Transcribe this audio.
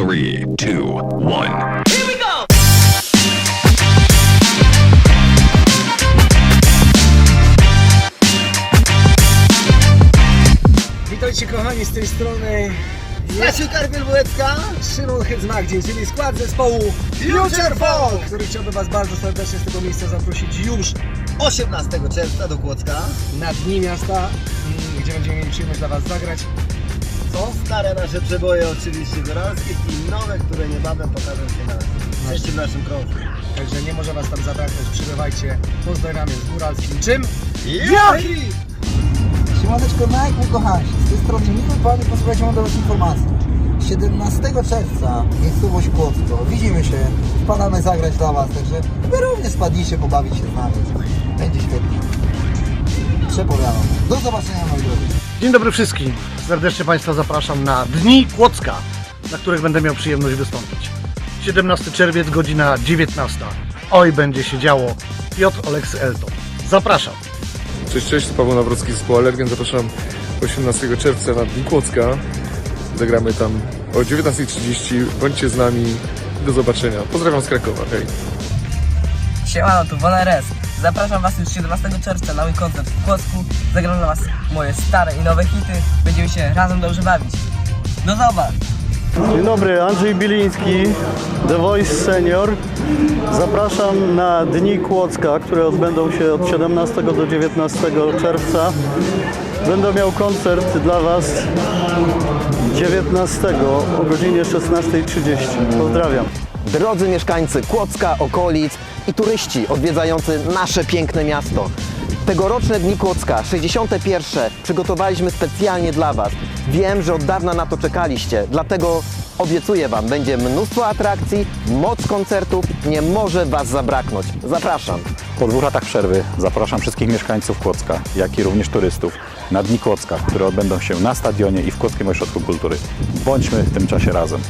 Three, two, one. Witajcie kochani z tej strony Stasiu Karpiel-Bułecka. Szymon Hydzmagdzień, czyli skład zespołu Future Folk, który chciałby Was bardzo serdecznie z tego miejsca zaprosić już 18 czerwca do Kłodzka. na Dni Miasta, mm, gdzie będziemy mieli przyjemność dla Was zagrać. Są stare nasze przeboje oczywiście góralskie i nowe, które niebawem pokażą się na trzecim naszym krążku. Także nie może Was tam zabraknąć, przybywajcie. Pozdrawiamy z Góralskim. Czym? Jochi! Siemaneczko najukochańsi, z tej strony i posłuchajcie mam dla Was informacji. 17 czerwca miejscowość Kłodzko. Widzimy się, wpadamy zagrać dla Was, także Wy również spadnijcie pobawić się z nami. Będzie świetnie. Przepowiadam. Do zobaczenia moi drodzy. Dzień dobry wszystkim. Serdecznie Państwa zapraszam na Dni Kłodzka, na których będę miał przyjemność wystąpić. 17 czerwiec, godzina 19. Oj, będzie się działo. Piotr Oleksy Elton. Zapraszam. Cześć, cześć, Paweł Nawrocki z zespołu Alergen. Zapraszam 18 czerwca na Dni Kłodzka. Zagramy tam o 19.30. Bądźcie z nami. Do zobaczenia. Pozdrawiam z Krakowa. Hej. Siemano, tu RS. Zapraszam Was już 17 czerwca na mój koncert w Kłodzku. Zagram dla Was moje stare i nowe hity. Będziemy się razem dobrze bawić. Do zobaczenia! Dzień dobry, Andrzej Biliński, The Voice Senior. Zapraszam na Dni Kłodzka, które odbędą się od 17 do 19 czerwca. Będę miał koncert dla Was 19 o godzinie 16.30. Pozdrawiam. Drodzy mieszkańcy Kłodzka, okolic i turyści odwiedzający nasze piękne miasto. Tegoroczne Dni Kłodzka, 61. przygotowaliśmy specjalnie dla Was. Wiem, że od dawna na to czekaliście, dlatego obiecuję Wam, będzie mnóstwo atrakcji, moc koncertów, nie może Was zabraknąć. Zapraszam. Po dwóch latach przerwy zapraszam wszystkich mieszkańców Kłodzka, jak i również turystów na Dni Kłodzka, które odbędą się na stadionie i w Kłodzkim Ośrodku Kultury. Bądźmy w tym czasie razem.